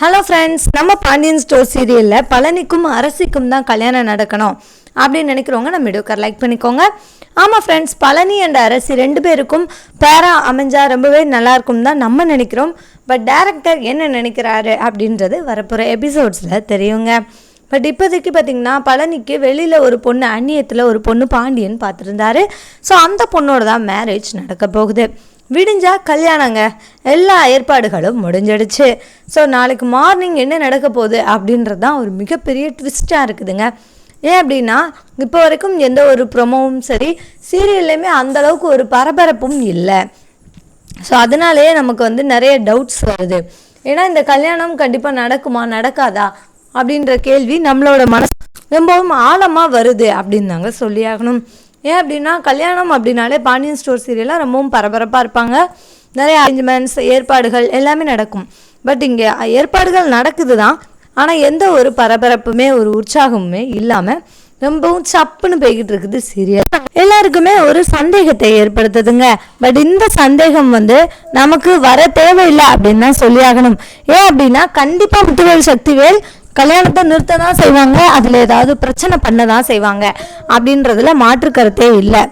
Hello friends நம்ம Pandian store சீரியலில் பழனிக்கும் அரசிக்கும் தான் கல்யாணம் நடக்கணும். அப்படின்னு நினைக்கிறவங்க நம்ம வீடியோக்கார் லைக் பண்ணிக்கோங்க. ஆமாம் ஃப்ரெண்ட்ஸ் பழனி அண்ட் அரசி ரெண்டு பேருக்கும் பேரா அமைஞ்சா ரொம்பவே நல்லாயிருக்கும் தான் நம்ம நினைக்கிறோம். பட் டேரக்டர் என்ன நினைக்கிறாரு அப்படின்றது வரப்போகிற எபிசோட்ஸில் தெரியுங்க. பட் இப்போதைக்கு பார்த்தீங்கன்னா பழனிக்கு வெளியில் ஒரு பொண்ணு அந்நியத்தில் ஒரு பொண்ணு பாண்டியன் பார்த்துருந்தாரு. ஸோ அந்த பொண்ணோட தான் மேரேஜ் நடக்க போகுது. விடிஞ்சா கல்யாணங்க. எல்லா ஏற்பாடுகளும் முடிஞ்சிடுச்சு. ஸோ நாளைக்கு மார்னிங் என்ன நடக்க போகுது அப்படின்றது தான் ஒரு மிகப்பெரிய ட்விஸ்ட்டாக இருக்குதுங்க. ஏன் அப்படின்னா இப்போ வரைக்கும் எந்த ஒரு ப்ரொமோவும் சரி சீரியல்லையுமே அந்த அளவுக்கு ஒரு பரபரப்பும் இல்லை. ஸோ அதனாலேயே நமக்கு வந்து நிறைய டவுட்ஸ் வருது. ஏன்னா இந்த கல்யாணம் கண்டிப்பாக நடக்குமா நடக்காதா அப்படின்ற கேள்வி நம்மளோட மனசு ரொம்பவும் ஆழமாக வருது அப்படின்னு தாங்க சொல்லியாகணும். ஏன் அப்படின்னா கல்யாணம் அப்படின்னாலே பாண்டியன் ஸ்டோர் சீரியலாக ரொம்பவும் பரபரப்பாக இருப்பாங்க. நிறைய அரேஞ்ச்மெண்ட்ஸ் ஏற்பாடுகள் எல்லாமே நடக்கும். பட் இங்கே ஏற்பாடுகள் நடக்குது தான் ஆனால் எந்த ஒரு பரபரப்புமே ஒரு உற்சாகமுமே இல்லாமல் ரொம்பவும் சப்புன்னு போய்கிட்டு இருக்குது சீரியல். எல்லாருக்குமே ஒரு சந்தேகத்தை ஏற்படுத்துதுங்க. பட் இந்த சந்தேகம் வந்து நமக்கு வர தேவையில்லை அப்படின்னு தான் சொல்லியாகணும். ஏன் அப்படின்னா கண்டிப்பாக முத்துவேல் சக்திவேல் கல்யாணத்தை நிறுத்த தான் செய்வாங்க அதில் ஏதாவது பிரச்சனை பண்ண தான் செய்வாங்க அப்படின்றதுல மாற்று கருத்தே இல்லை.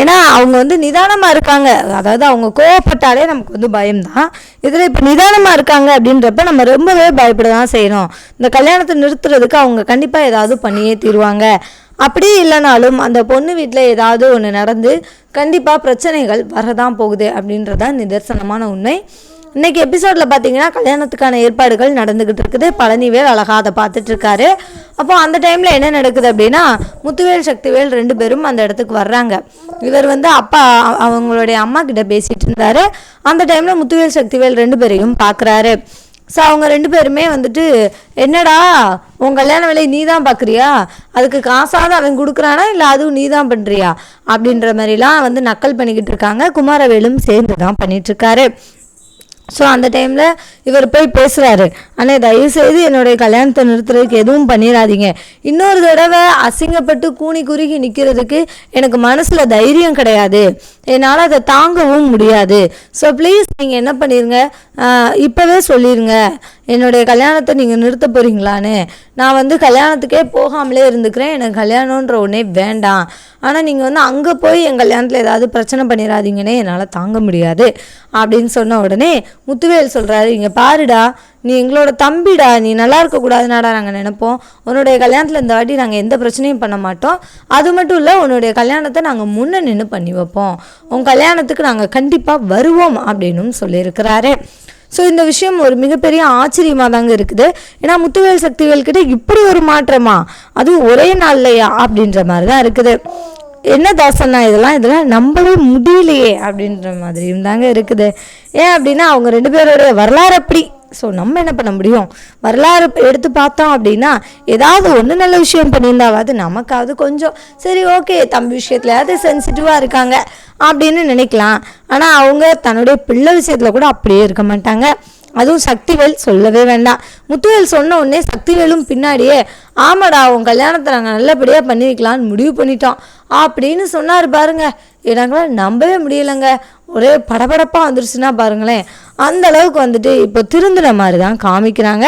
ஏன்னா அவங்க வந்து நிதானமாக இருக்காங்க. அதாவது அவங்க கோவப்பட்டாலே நமக்கு வந்து பயம்தான். இதில் இப்போ நிதானமாக இருக்காங்க அப்படின்றப்ப நம்ம ரொம்பவே பயப்பட தான் செய்யணும் இந்த கல்யாணத்தை நிறுத்துறதுக்கு அவங்க கண்டிப்பாக ஏதாவது பண்ணியே தீருவாங்க. அப்படி இல்லைனாலும் அந்த பொண்ணு வீட்டில் ஏதாவது ஒன்று நடந்து கண்டிப்பாக பிரச்சனைகள் வரதான் போகுது அப்படின்றதான் நிதர்சனமான உண்மை. இன்னைக்கு எபிசோடில் பார்த்தீங்கன்னா கல்யாணத்துக்கான ஏற்பாடுகள் நடந்துக்கிட்டு இருக்குது. பழனிவேல் அழகா அதை பார்த்துட்டு இருக்காரு. அப்போ அந்த டைமில் என்ன நடக்குது அப்படின்னா முத்துவேல் சக்திவேல் ரெண்டு பேரும் அந்த இடத்துக்கு வர்றாங்க. இவர் வந்து அப்பா அவங்களுடைய அம்மா கிட்ட பேசிட்டு இருந்தாரு. அந்த டைமில் முத்துவேல் சக்திவேல் ரெண்டு பேரையும் பார்க்குறாரு ஸோ அவங்க ரெண்டு பேருமே வந்துட்டு என்னடா உன் கல்யாண வேலையை நீ தான் பார்க்குறியா அதுக்கு காசாவது அவன் கொடுக்குறானா? இல்லை அதுவும் நீ தான் பண்ணுறியா அப்படின்ற மாதிரிலாம் வந்து நக்கல் பண்ணிக்கிட்டு இருக்காங்க. குமாரவேலும் சேர்ந்து தான் பண்ணிகிட்ருக்காரு ஸோ அந்த டைமில் இவர் போய் பேசுகிறாரு அண்ணே தயவு செய்து என்னுடைய கல்யாணத்தை நிறுத்துறதுக்கு எதுவும் பண்ணிடாதீங்க இன்னொரு தடவை அசிங்கப்பட்டு கூனி குறுகி நிற்கிறதுக்கு எனக்கு மனசில் தைரியம் கிடையாது. என்னால் அதை தாங்கவும் முடியாது. ஸோ ப்ளீஸ் நீங்கள் என்ன பண்ணிடுங்க இப்போவே சொல்லிடுங்க என்னுடைய கல்யாணத்தை நீங்கள் நிறுத்த போகிறீங்களான்னு நான் வந்து கல்யாணத்துக்கே போகாமலே இருந்துக்கிறேன். எனக்கு கல்யாணன்ற ஒன்றே வேண்டாம். ஆனால் நீங்கள் வந்து அங்கே போய் என் கல்யாணத்தில் ஏதாவது பிரச்சனை பண்ணிடாதீங்கன்னே என்னால் தாங்க முடியாது. அப்படின்னு சொன்ன உடனே முத்துவேல் சொல்கிறாரு இங்கே பாருடா நீ எங்களோட தம்பிடா நீ நல்லா இருக்கக்கூடாதுனாடா நாங்கள் நினைப்போம். உன்னுடைய கல்யாணத்தில் இந்த வாட்டி நாங்கள் எந்த பிரச்சனையும் பண்ண மாட்டோம். அது மட்டும் இல்லை உன்னுடைய கல்யாணத்தை நாங்கள் முன்ன நின்று பண்ணி வைப்போம். உன் கல்யாணத்துக்கு நாங்கள் கண்டிப்பாக வருவோம். அப்படின்னும் சொல்லியிருக்கிறாரு. ஸோ இந்த விஷயம் ஒரு மிகப்பெரிய ஆச்சரியமாக தாங்க இருக்குது. ஏன்னா முத்துவேல் சக்திவேல் இப்படி ஒரு மாற்றமா? அதுவும் ஒரே நாள்லையா? அப்படின்ற மாதிரி தான் இருக்குது. என்ன தாசன்னா இதெல்லாம் இதெல்லாம் நம்பவே முடியலையே அப்படின்ற மாதிரியும் தாங்க இருக்குது. ஏன் அப்படின்னா அவங்க ரெண்டு பேரோட வரலாறு அப்படி. ஸோ நம்ம என்ன பண்ண முடியும்? வரலாறு எடுத்து பார்த்தோம் அப்படின்னா ஏதாவது ஒன்று நல்ல விஷயம் பண்ணியிருந்தாவது நமக்காவது கொஞ்சம் சரி ஓகே தம்பி விஷயத்துலையாவது சென்சிட்டிவாக இருக்காங்க அப்படின்னு நினைக்கலாம். ஆனால் அவங்க தன்னுடைய பிள்ளை விஷயத்தில் கூட அப்படியே இருக்க மாட்டாங்க. அதுவும் சக்திவேல் சொல்லவே வேண்டாம். முத்துவேல் சொன்ன உடனே சக்திவேலும் பின்னாடியே ஆமாடா உன் கல்யாணத்தை நாங்கள் நல்லபடியாக பண்ணி வைக்கலான்னு முடிவு பண்ணிட்டோம். அப்படின்னு சொன்னார் பாருங்க. எனக்குலாம் நம்பவே முடியலைங்க. ஒரே படபடப்பாக வந்துருச்சுன்னா பாருங்களேன். அந்த அளவுக்கு வந்துட்டு இப்போ திருந்துன மாதிரி தான் காமிக்கிறாங்க.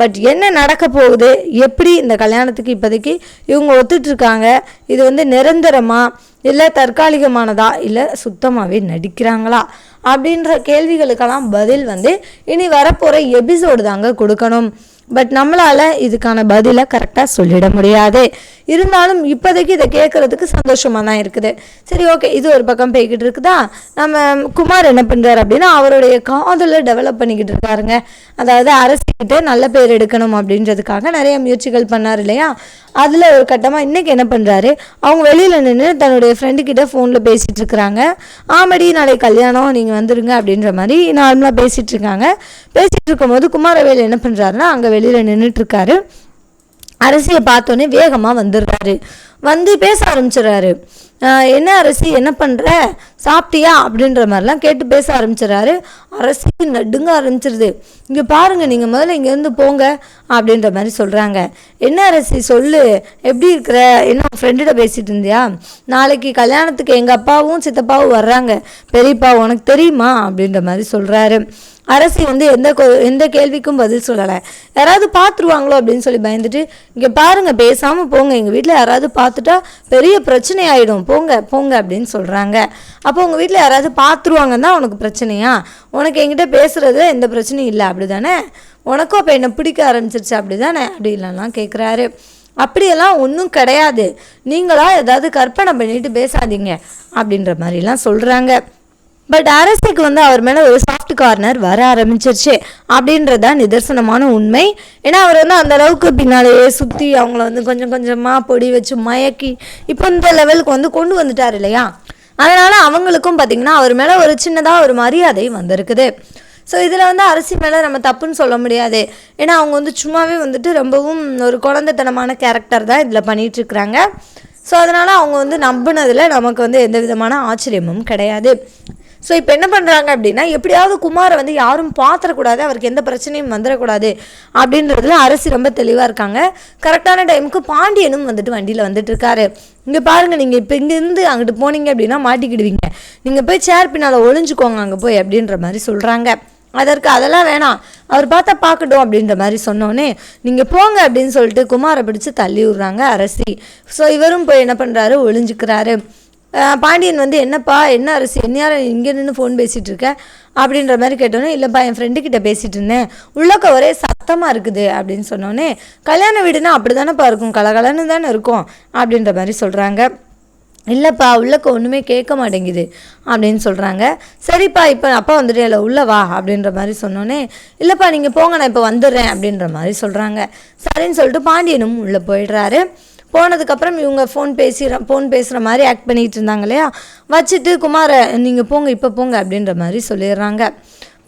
பட் என்ன நடக்க போகுது? எப்படி இந்த கல்யாணத்துக்கு இப்போதைக்கு இவங்க ஒத்துட்ருக்காங்க இது வந்து நிரந்தரமாக இல்லை தற்காலிகமானதா? இல்லை சுத்தமாகவே நடிக்கிறாங்களா? அப்படின்ற கேள்விகளுக்கெல்லாம் பதில் வந்து இனி வரப்போகிற எபிசோடு தாங்க கொடுக்கணும். பட் நம்மளால் இதுக்கான பதிலை கரெக்டாக சொல்லிட முடியாது. இருந்தாலும் இப்போதைக்கு இதை கேட்குறதுக்கு சந்தோஷமாக தான் இருக்குது. சரி ஓகே இது ஒரு பக்கம் போய்கிட்டு இருக்குதா? நம்ம குமார் என்ன பண்ணுறாரு அப்படின்னா அவருடைய காதலை டெவலப் பண்ணிக்கிட்டு இருக்காருங்க. அதாவது அரசிக்கிட்ட நல்ல பேர் எடுக்கணும் அப்படின்றதுக்காக நிறைய முயற்சிகள் பண்ணார் இல்லையா? அதில் ஒரு கட்டமாக இன்றைக்கி என்ன பண்ணுறாரு அவங்க வெளியில் நின்று தன்னுடைய ஃப்ரெண்டு கிட்ட ஃபோனில் பேசிகிட்டு இருக்கிறாங்க. ஆமடி நாளைக்கு கல்யாணம் நீங்கள் வந்துடுங்க அப்படின்ற மாதிரி நார்மலாக பேசிகிட்டு இருக்காங்க. பேசிகிட்டு இருக்கும்போது குமாரவேல் என்ன பண்ணுறாருன்னா அங்கே வெளியில் நின்றுட்டுருக்காரு அரசியை பார்த்தோன்னே வேகமாக வந்துடுறாரு. வந்து பேச ஆரம்பிச்சிடுறாரு. என்ன அரசி என்ன பண்ணுற சாப்பிட்டியா? அப்படின்ற மாதிரிலாம் கேட்டு பேச ஆரம்பிச்சிடறாரு. அரசி நடுங்க ஆரம்பிச்சிருது. இங்கே பாருங்கள் நீங்கள் முதல்ல இங்கேருந்து போங்க அப்படின்ற மாதிரி சொல்கிறாங்க என்ன அரசி சொல்லு. எப்படி இருக்கிற? என்ன ஃப்ரெண்டுகிட்ட பேசிகிட்டு இருந்தியா? நாளைக்கு கல்யாணத்துக்கு எங்கள் அப்பாவும் சித்தப்பாவும் வர்றாங்க. பெரியப்பா உனக்கு தெரியுமா? அப்படின்ற மாதிரி சொல்கிறாரு அரசி வந்து எந்த எந்த கேள்விக்கும் பதில் சொல்லலை. யாராவது பார்த்துருவாங்களோ அப்படின்னு சொல்லி பயந்துட்டு இங்கே பாருங்கள் பேசாமல் போங்க. எங்கள் வீட்டில் யாராவது பார்த்துட்டா பெரிய பிரச்சனை ஆகிடும் போங்க போங்க அப்படின்னு சொல்கிறாங்க அப்போ உங்கள் வீட்டில் யாராவது பார்த்துருவாங்கன்னா உனக்கு பிரச்சனையா? உனக்கு என்கிட்ட பேசுகிறது எந்த பிரச்சனையும் இல்லை அப்படி தானே உனக்கும் அப்போ என்ன பிடிக்க ஆரம்பிச்சிருச்சு அப்படி தானே அப்படி கேட்குறாரு அப்படியெல்லாம் ஒன்றும் கிடையாது. நீங்களாக ஏதாவது கற்பனை பண்ணிட்டு பேசாதீங்க அப்படின்ற மாதிரிலாம் சொல்கிறாங்க பட் அரசுக்கு வந்து அவர் மேலே ஒரு சாஃப்ட் கார்னர் வர ஆரம்பிச்சிருச்சு. அப்படின்றதான் நிதர்சனமான உண்மை. ஏன்னா அவர் வந்து அந்த அளவுக்கு பின்னாலேயே சுற்றி அவங்கள வந்து கொஞ்சம் கொஞ்சமாக பொடி வச்சு மயக்கி இப்போ இந்த லெவலுக்கு வந்து கொண்டு வந்துட்டார் இல்லையா? அதனால் அவங்களுக்கும் பார்த்திங்கன்னா அவர் மேலே ஒரு சின்னதாக ஒரு மரியாதை வந்திருக்குது. ஸோ இதில் வந்து அரசி மேலே நம்ம தப்புன்னு சொல்ல முடியாது. ஏன்னா அவங்க வந்து சும்மாவே வந்துட்டு ரொம்பவும் ஒரு குழந்தைத்தனமான கேரக்டர் தான் இதில் பண்ணிகிட்ருக்குறாங்க ஸோ அதனால் அவங்க வந்து நம்பினதில் நமக்கு வந்து எந்த விதமான ஆச்சரியமும் கிடையாது. ஸோ இப்போ என்ன பண்ணுறாங்க அப்படின்னா எப்படியாவது குமாரை வந்து யாரும் பார்த்துடக்கூடாது அவருக்கு எந்த பிரச்சனையும் வந்துடக்கூடாது அப்படின்றதுல அரசு ரொம்ப தெளிவாக இருக்காங்க. கரெக்டான டைமுக்கு பாண்டியனும் வந்துட்டு வண்டியில் வந்துட்டு இருக்காரு இங்கே பாருங்கள் நீங்கள் இப்போ இங்கேருந்து அங்கிட்டு போனீங்க அப்படின்னா மாட்டிக்கிடுவீங்க. நீங்கள் போய் சேர் பின்னால் ஒளிஞ்சுக்கோங்க அங்கே போய் அப்படின்ற மாதிரி சொல்கிறாங்க அதற்கு அதெல்லாம் வேணாம். அவர் பார்த்தா பார்க்கட்டும் அப்படின்ற மாதிரி சொன்னோன்னே நீங்கள் போங்க அப்படின்னு சொல்லிட்டு குமாரை பிடிச்சி தள்ளி விட்றாங்க அரசி. ஸோ இவரும் போய் என்ன பண்ணுறாரு ஒளிஞ்சுக்கிறாரு. பாண்டியன் வந்து என்னப்பா என்ன அரசு? என்னையார இங்கே நின்று ஃபோன் பேசிகிட்டு இருக்க? அப்படின்ற மாதிரி கேட்டோன்னே இல்லைப்பா என் ஃப்ரெண்டு கிட்ட பேசிகிட்டு இருந்தேன். உள்ளக்க ஒரே சத்தமாக இருக்குது அப்படின்னு சொன்னோன்னே கல்யாண வீடுனா அப்படி தானேப்பா இருக்கும். கலகலன்னு தானே இருக்கும் அப்படின்ற மாதிரி சொல்கிறாங்க இல்லைப்பா உள்ளக்க ஒன்றுமே கேட்க மாட்டேங்குது அப்படின்னு சொல்கிறாங்க சரிப்பா இப்போ அப்பா வந்துட்டு இல்லை உள்ள வா அப்படின்ற மாதிரி சொன்னோன்னே இல்லைப்பா நீங்கள் போங்க நான் இப்போ வந்துடுறேன் அப்படின்ற மாதிரி சொல்கிறாங்க சரின்னு சொல்லிட்டு பாண்டியனும் உள்ளே போயிடுறாரு. போனதுக்கப்புறம் இவங்க ஃபோன் பேசுகிற ஃபோன் பேசுகிற மாதிரி ஆக்ட் பண்ணிகிட்டு இருந்தாங்க இல்லையா? வச்சுட்டு குமாரை நீங்கள் போங்க இப்போ போங்க அப்படின்ற மாதிரி சொல்லிடுறாங்க.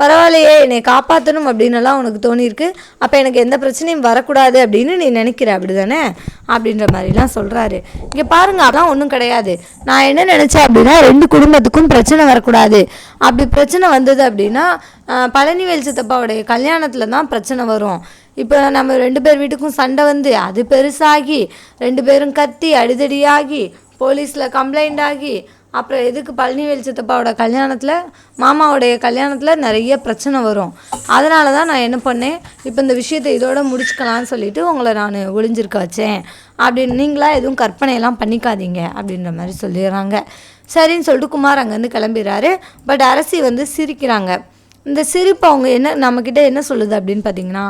பரவாயில்லையே என்னை காப்பாற்றணும் அப்படின்னுலாம் உனக்கு தோணியிருக்கு. அப்போ எனக்கு எந்த பிரச்சனையும் வரக்கூடாது அப்படின்னு நீ நினைக்கிற அப்படி தானே அப்படின்ற மாதிரிலாம் சொல்கிறாரு இங்கே பாருங்க அதான் ஒன்றும் கிடையாது. நான் என்ன நினச்சேன் அப்படின்னா ரெண்டு குடும்பத்துக்கும் பிரச்சனை வரக்கூடாது. அப்படி பிரச்சனை வந்தது அப்படின்னா பழனிவேல் சித்தப்பாவுடைய கல்யாணத்தில் தான் பிரச்சனை வரும். இப்போ நம்ம ரெண்டு பேர் வீட்டுக்கும் சண்டை வந்து அது பெருசாகி ரெண்டு பேரும் கத்தி அடிதடியாகி போலீஸில் கம்ப்ளைண்ட் ஆகி அப்புறம் எதுக்கு பழனிவேல் சித்தப்பாவோட கல்யாணத்தில் மாமாவுடைய கல்யாணத்தில் நிறைய பிரச்சனை வரும். அதனால தான் நான் என்ன பண்ணேன் இப்போ இந்த விஷயத்தை இதோட முடிச்சுக்கலான்னு சொல்லிட்டு உங்களை நான் ஒளிஞ்சிருக்க வச்சேன். அப்படின்னு நீங்களாக எதுவும் கற்பனையெல்லாம் பண்ணிக்காதீங்க அப்படின்ற மாதிரி சொல்லிடுறாங்க. சரின்னு சொல்லிட்டு குமார் அங்கேருந்து கிளம்பிடுறாரு. பட் அரசி வந்து சிரிக்கிறாங்க. இந்த சிரிப்பு அவங்க என்ன நம்மக்கிட்ட என்ன சொல்லுது அப்படின்னு பார்த்தீங்கன்னா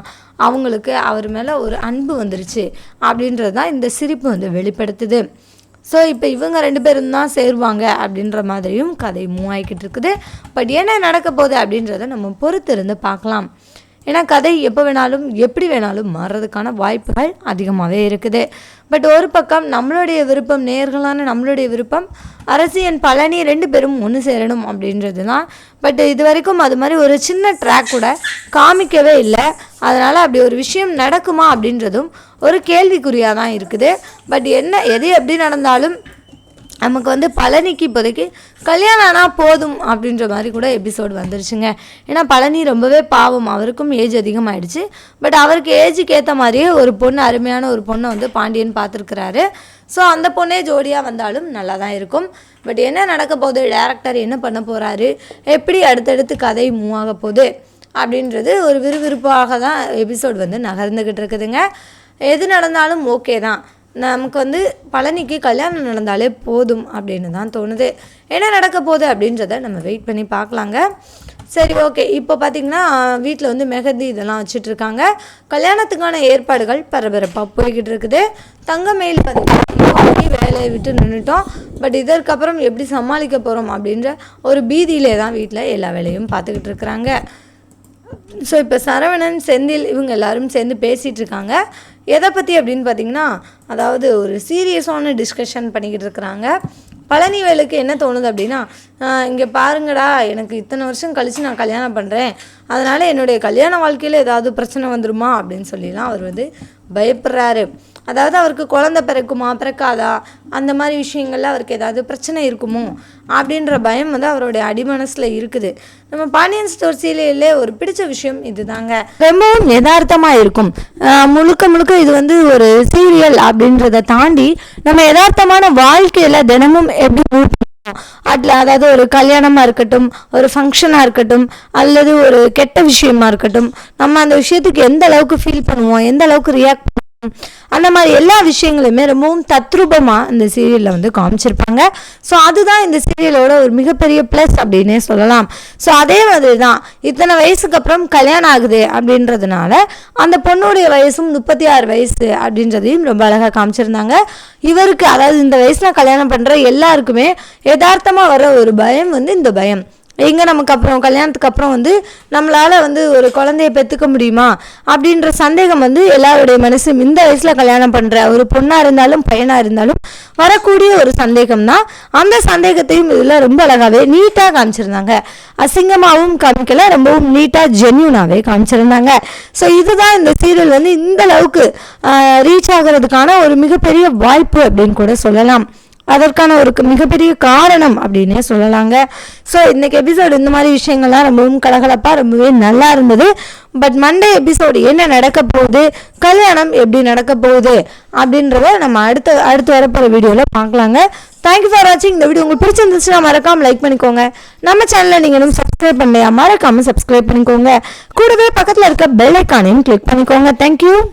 அவங்களுக்கு அவர் மேலே ஒரு அன்பு வந்துருச்சு அப்படின்றது தான் இந்த சிரிப்பு வந்து வெளிப்படுத்துது. ஸோ இப்போ இவங்க ரெண்டு பேரும் தான் சேருவாங்க அப்படின்ற மாதிரியும் கதை மூவ் ஆகிக்கிட்டு இருக்குது. பட் என்ன நடக்க போகுது அப்படின்றத நம்ம பொறுத்து இருந்து பார்க்கலாம். ஏன்னா கதை எப்போ வேணாலும் எப்படி வேணாலும் மாறுறதுக்கான வாய்ப்புகள் அதிகமாகவே இருக்குது. பட் ஒரு பக்கம் நம்மளுடைய விருப்பம் நேர்களான நம்மளுடைய விருப்பம் அரசியன் பழனி ரெண்டு பேரும் ஒன்று சேரணும் அப்படின்றது தான் பட் இது வரைக்கும் அது மாதிரி ஒரு சின்ன ட்ராக் கூட காமிக்கவே இல்லை. அதனால் அப்படி ஒரு விஷயம் நடக்குமா அப்படின்றதும் ஒரு கேள்விக்குறியாக தான் இருக்குது. பட் என்ன எது எப்படி நடந்தாலும் நமக்கு வந்து பழனிக்கு இப்போதைக்கு கல்யாணம் ஆனால் போதும் அப்படின்ற மாதிரி கூட எபிசோடு வந்துருச்சுங்க. ஏன்னா பழனி ரொம்பவே பாவம். அவருக்கும் ஏஜ் அதிகமாகிடுச்சு பட் அவருக்கு ஏஜுக்கு ஏற்ற மாதிரியே ஒரு பொண்ணு அருமையான ஒரு பொண்ணை வந்து பாண்டியன் பார்த்துருக்குறாரு. ஸோ அந்த பொண்ணே ஜோடியாக வந்தாலும் நல்லா தான் இருக்கும். பட் என்ன நடக்க போகுது? டேரக்டர் என்ன பண்ண போகிறாரு எப்படி அடுத்தடுத்து கதை மூவ் ஆக போகுது? அப்படின்றது ஒரு விறுவிறுப்பாக தான் எபிசோட் வந்து நகர்ந்துக்கிட்டு இருக்குதுங்க. எது நடந்தாலும் ஓகே தான். நமக்கு வந்து பழனிக்கு கல்யாணம் நடந்தாலே போதும் அப்படின்னு தான் தோணுது. என்ன நடக்க போகுது அப்படின்றத நம்ம வெயிட் பண்ணி பார்க்கலாங்க. சரி ஓகே இப்போ பார்த்தீங்கன்னா வீட்டில் வந்து மெஹந்தி இதெல்லாம் வச்சுட்ருக்காங்க. கல்யாணத்துக்கான ஏற்பாடுகள் பரபரப்பாக போய்கிட்டு இருக்குது தங்கமயில் பார்த்தீங்கன்னா வேலையை விட்டு நின்றுட்டோம் பட் இதற்கப்புறம் எப்படி சமாளிக்க போகிறோம் அப்படின்ற ஒரு பீதியிலே தான் வீட்டில் எல்லா வேலையும் பார்த்துக்கிட்டு இருக்கிறாங்க ஸோ இப்போ சரவணன் செந்தில் இவங்க எல்லாரும் சேர்ந்து பேசிகிட்டு இருக்காங்க எதை பற்றி அப்படின்னு பார்த்தீங்கன்னா அதாவது ஒரு சீரியஸான டிஸ்கஷன் பண்ணிக்கிட்டு இருக்கிறாங்க. பழனிவேலுக்கு என்ன தோணுது அப்படின்னா இங்கே பாருங்கடா எனக்கு இத்தனை வருஷம் கழித்து நான் கல்யாணம் பண்ணுறேன் அதனால் என்னுடைய கல்யாண வாழ்க்கையில் ஏதாவது பிரச்சனை வந்துருமா? அப்படின்னு சொல்லிலாம் அவர் வந்து பயப்படுறாரு. அதாவது அவருக்கு குழந்தை பிறக்குமா பிறக்காதா? அந்த மாதிரி விஷயங்கள்ல அவருக்கு ஏதாவது பிரச்சனை இருக்குமோ? அப்படின்ற பயம் வந்து அவருடைய அடிமனசில் இருக்குது. நம்ம பாண்டியன் ஸ்டோர் சீரியல்ல ஒரு பிடிச்ச விஷயம் இதுதாங்க. ரொம்பவும் யதார்த்தமாக இருக்கும். முழுக்க முழுக்க இது வந்து ஒரு சீரியல் அப்படின்றத தாண்டி நம்ம யதார்த்தமான வாழ்க்கையில் தினமும் எப்படி move அதில் அதாவது ஒரு கல்யாணமாக இருக்கட்டும் ஒரு ஃபங்க்ஷனாக இருக்கட்டும் அல்லது ஒரு கெட்ட விஷயமா இருக்கட்டும் நம்ம அந்த விஷயத்துக்கு எந்த அளவுக்கு ஃபீல் பண்ணுவோம் எந்த அளவுக்கு ரியாக்ட் அந்த மாதிரி எல்லா விஷயங்களுமே ரொம்பவும் தத்ரூபமாக இந்த சீரியலில் வந்து காமிச்சிருப்பாங்க. ஸோ அதுதான் இந்த சீரியலோட ஒரு மிகப்பெரிய ப்ளஸ் அப்படின்னே சொல்லலாம். ஸோ அதே மாதிரி தான் இத்தனை வயசுக்கு அப்புறம் கல்யாணம் ஆகுது அப்படின்றதுனால அந்த பொண்ணுடைய வயசும் முப்பத்தி ஆறு வயசு அப்படின்றதையும் ரொம்ப அழகாக காமிச்சிருந்தாங்க. இவருக்கு அதாவது இந்த வயசில் கல்யாணம் பண்ணுற எல்லாருக்குமே யதார்த்தமாக வர ஒரு பயம் வந்து இந்த பயம். எங்கே நமக்கு அப்புறம் கல்யாணத்துக்கு அப்புறம் வந்து நம்மளால் வந்து ஒரு குழந்தைய பெற்றுக்க முடியுமா? அப்படின்ற சந்தேகம் வந்து எல்லாருடைய மனசும் இந்த வயசில் கல்யாணம் பண்ணுற ஒரு பொண்ணாக இருந்தாலும் பையனாக இருந்தாலும் வரக்கூடிய ஒரு சந்தேகம் தான் அந்த சந்தேகத்தையும் இதில் ரொம்ப அழகாகவே நீட்டாக காமிச்சிருந்தாங்க. அசிங்கமாகவும் காமிக்கல ரொம்பவும் நீட்டாக ஜென்யூனாகவே காமிச்சிருந்தாங்க. ஸோ இதுதான் இந்த சீரியல் வந்து இந்த அளவுக்கு ரீச் ஆகிறதுக்கான ஒரு மிகப்பெரிய வாய்ப்பு அப்படின்னு கூட சொல்லலாம். அதற்கான ஒரு மிகப்பெரிய காரணம் அப்படின்னே சொல்லலாங்க. ஸோ இன்றைக்கி எபிசோடு இந்த மாதிரி விஷயங்கள்லாம் ரொம்பவும் கலகலப்பாக ரொம்பவே நல்லா இருந்தது. பட் மண்டே எபிசோடு என்ன நடக்க போகுது? கல்யாணம் எப்படி நடக்க போகுது? அப்படின்றத நம்ம அடுத்த அடுத்து வரப்போகிற வீடியோவில் பார்க்கலாங்க. தேங்க்யூ ஃபார் வாட்சிங் இந்த வீடியோ உங்களுக்கு பிடிச்சிருந்துச்சுன்னா மறக்காமல் லைக் பண்ணிக்கோங்க. நம்ம சேனலை நீங்கள் இன்னும் சப்ஸ்கிரைப் பண்ணலையா மறக்காமல் சப்ஸ்கிரைப் பண்ணிக்கோங்க. கூடவே பக்கத்தில் இருக்க பெல் ஐக்கானையும் கிளிக் பண்ணிக்கோங்க. தேங்க்யூ